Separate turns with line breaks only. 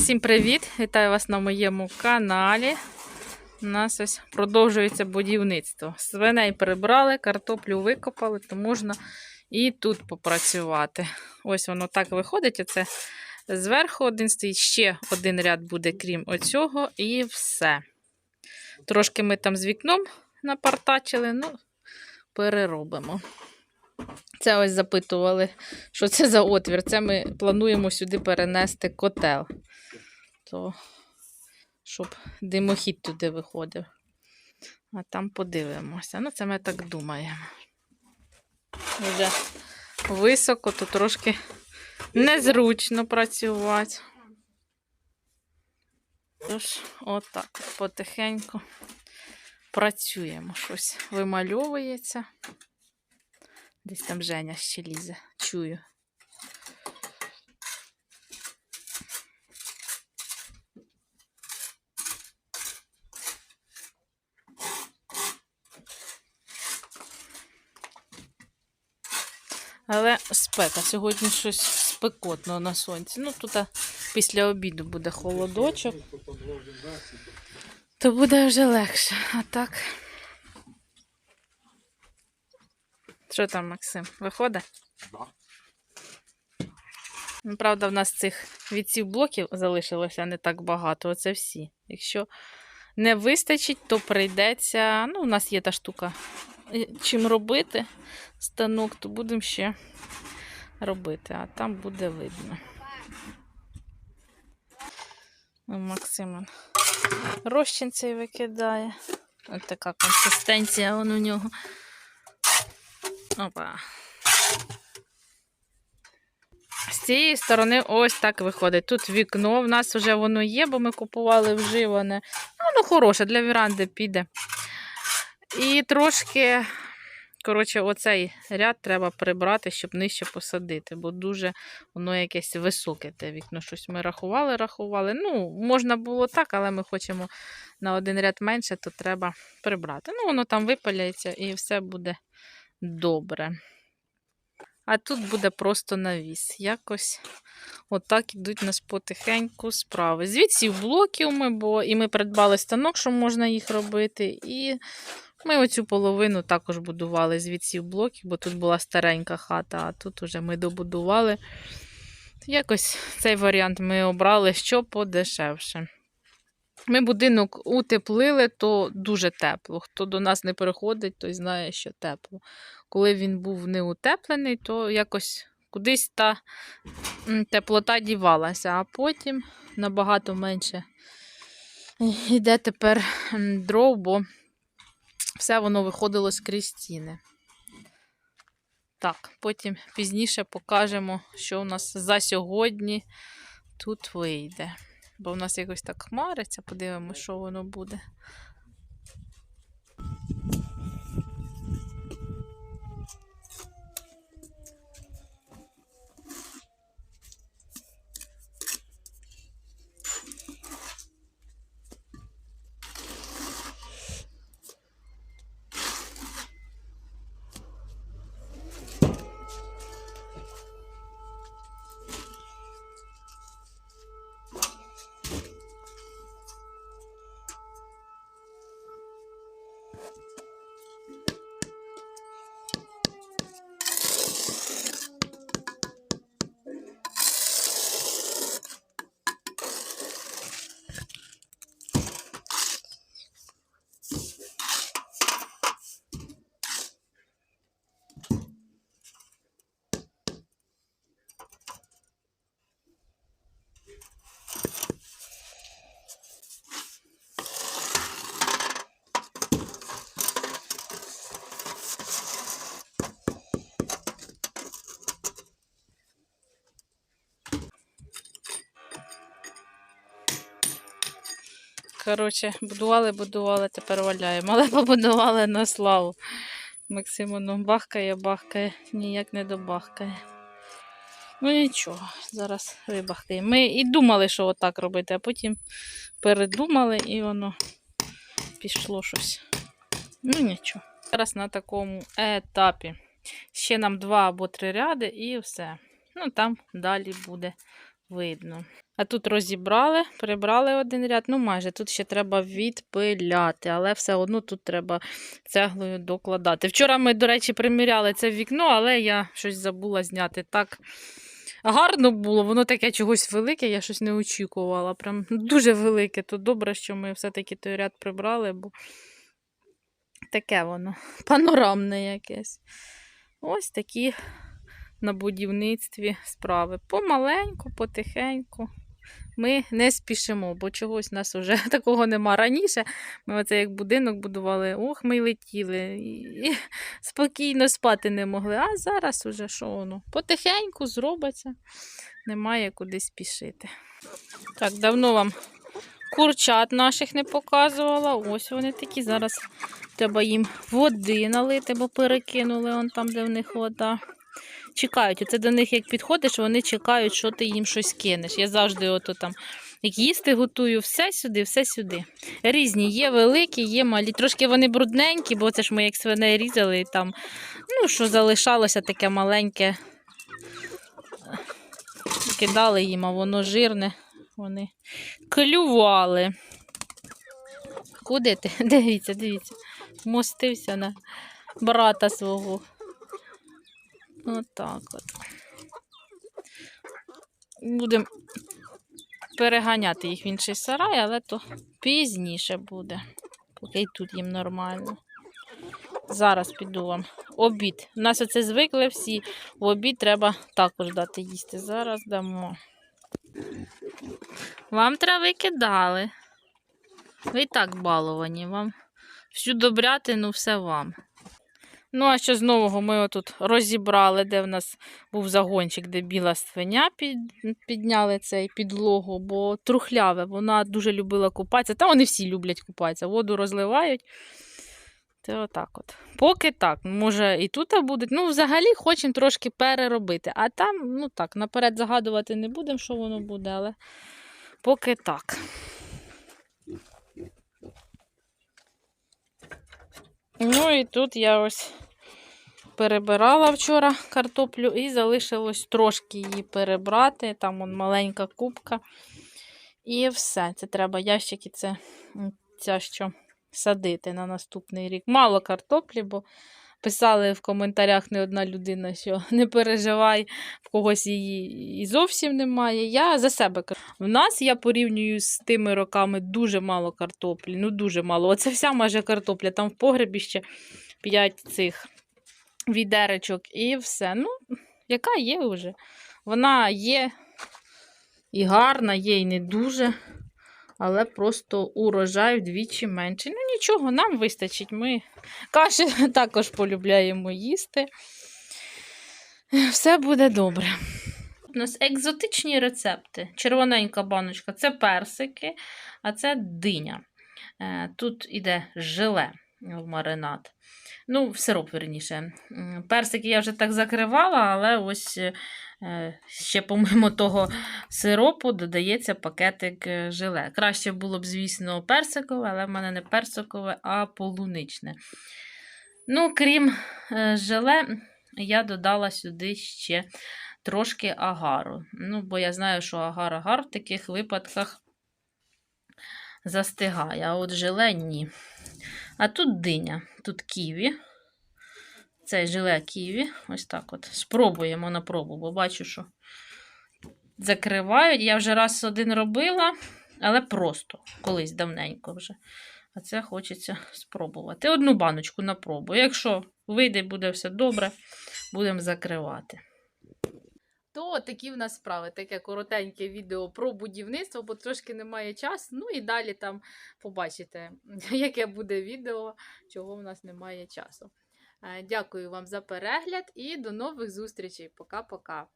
Всім привіт! Вітаю вас на моєму каналі. У нас ось продовжується будівництво. Свиней прибрали, картоплю викопали, то можна і тут попрацювати. Ось воно так виходить. Оце зверху один стоїть, ще один ряд буде, крім оцього, і все. Трошки ми там з вікном напартачили, ну, переробимо. Це ось запитували, що це за отвір. Це ми плануємо сюди перенести котел. То, щоб димохід туди виходив. А там подивимося. Ну, це ми так думаємо. Вже високо, то трошки незручно працювати. Тож, отак, потихеньку працюємо. Щось вимальовується. Десь там Женя ще лізе. Чую. Але спека. Сьогодні щось спекотно на сонці. Ну, тут після обіду буде холодочок. То буде вже легше. А так. Що там, Максим? Виходить?
Да.
Ну, Правда, в нас цих відсів блоків залишилося не так багато. Оце всі. Якщо не вистачить, то прийдеться. Ну, у нас є та штука. е, Чим робити станок, то будемо ще робити, а там буде видно. Максим розчин цей викидає. Ось така консистенція вон у нього. Опа. З цієї сторони ось так виходить. Тут вікно в нас вже воно є, бо ми купували вживане. Ну, Воно хороше, для віранди піде. І трошки, коротше, оцей ряд треба прибрати, щоб нижче посадити, бо дуже воно якесь високе те вікно. Щось ми рахували, рахували. Ну, можна було так, але ми хочемо на один ряд менше, то треба прибрати. Ну, воно там випаляється і все буде добре. А тут буде просто навіс. Якось отак ідуть нас потихеньку справи. Звідси блоків ми, бо і ми придбали станок, що можна їх робити. І ми оцю половину також будували звідси блоків, бо тут була старенька хата, а тут уже ми добудували. Якось цей варіант ми обрали, що подешевше. Ми будинок утеплили, то дуже тепло. Хто до нас не переходить, той знає, що тепло. Коли він був не утеплений, то якось кудись та теплота дівалася, а потім набагато менше йде тепер дров, бо все воно виходило скрізь стіни. Так, потім пізніше покажемо, що у нас за сьогодні тут вийде. Бо в нас якось так хмариться, подивимося, що воно буде. Thank you. Коротше, будували, будували, тепер валяємо. Але побудували на славу. Максим воно бахкає, бахкає, ніяк не добахкає. Ну нічого, зараз вибахкає. Ми і думали, що отак робити, а потім передумали і воно пішло щось. Ну нічого. Зараз на такому етапі. Ще нам два або три ряди і все. Ну там далі буде видно. А тут розібрали, прибрали один ряд, ну майже тут ще треба відпиляти, але все одно тут треба цеглою докладати. Вчора ми, до речі, приміряли це вікно, але я щось забула зняти. Так гарно було, воно таке чогось велике, я щось не очікувала. Прям дуже велике. То добре, що ми все-таки той ряд прибрали, бо таке воно панорамне якесь. Ось такі на будівництві справи. Помаленьку, потихеньку. Ми не спішимо, бо чогось у нас вже такого нема. Раніше ми оце як будинок будували, ох, ми летіли. І, спокійно спати не могли. А зараз уже що воно? Потихеньку зробиться, немає куди спішити. Так, давно вам курчат наших не показувала. Ось вони такі. Зараз треба їм води налити, бо перекинули он там, де в них вода. Чекають, оце до них як підходиш, вони чекають, що ти їм щось кинеш. Я завжди ото там, як їсти готую, все сюди, все сюди. Різні, є великі, є малі. Трошки вони брудненькі, бо це ж ми як свиней різали і там, ну, що залишалося таке маленьке. Кидали їм, а воно жирне. Вони клювали. Куди ти? Дивіться, дивіться. Мостився на брата свого. Отак от. Будемо переганяти їх в інший сарай, але то пізніше буде, поки й тут їм нормально. Зараз піду вам. Обід. У нас оце звикли всі. В обід треба також дати їсти. Зараз дамо. Вам трави кидали. Ви і так баловані. Вам всю добрятину, все вам. Ну, а що з нового ми отут розібрали, де в нас був загончик, де біла свиня під, підняли цей підлогу, бо трухляве, вона дуже любила купатися. Та вони всі люблять купатися, воду розливають. Це отак от. Поки так. Може, і тут будуть. Ну, взагалі хочемо трошки переробити. А там, ну так, наперед загадувати не будемо, що воно буде, але поки так. Ну і тут я ось перебирала вчора картоплю і залишилось трошки її перебрати. Там он маленька кубка. І все. Це треба ящики, це ця що садити на наступний рік. Мало картоплі, бо писали в коментарях не одна людина, що не переживай, в когось її і зовсім немає. Я за себе кажу. В нас я порівнюю з тими роками дуже мало картоплі. Ну, дуже мало. Оце вся майже картопля. Там в погребі ще 5 цих відеречок і все. Ну, яка є вже. Вона є і гарна, є і не дуже. Але просто урожай вдвічі менший. Ну нічого, нам вистачить. Ми каші також полюбляємо їсти. Все буде добре. У нас екзотичні рецепти. Червоненька баночка це персики, а це диня. Е, Тут іде желе в маринад. Ну, в сироп, верніше. Персики я вже так закривала, але ось е, ще, помимо того сиропу, додається пакетик е, желе. Краще було б, звісно, персикове, але в мене не персикове, а полуничне. Ну, крім е, желе, я додала сюди ще трошки агару. Ну, бо я знаю, що агар-агар в таких випадках застигає, а от желе ні. А тут диня, тут ківі. Це желе ківі. Ось так от. Спробуємо на пробу, бо бачу, що закривають. Я вже раз один робила, але просто колись давненько вже. А це хочеться спробувати. Одну баночку на пробу. Якщо вийде буде все добре, будемо закривати. То такі в нас справи, таке коротеньке відео про будівництво, бо трошки немає часу. Ну і далі там побачите, яке буде відео, чого в нас немає часу. Е, Дякую вам за перегляд і до нових зустрічей. Пока-пока.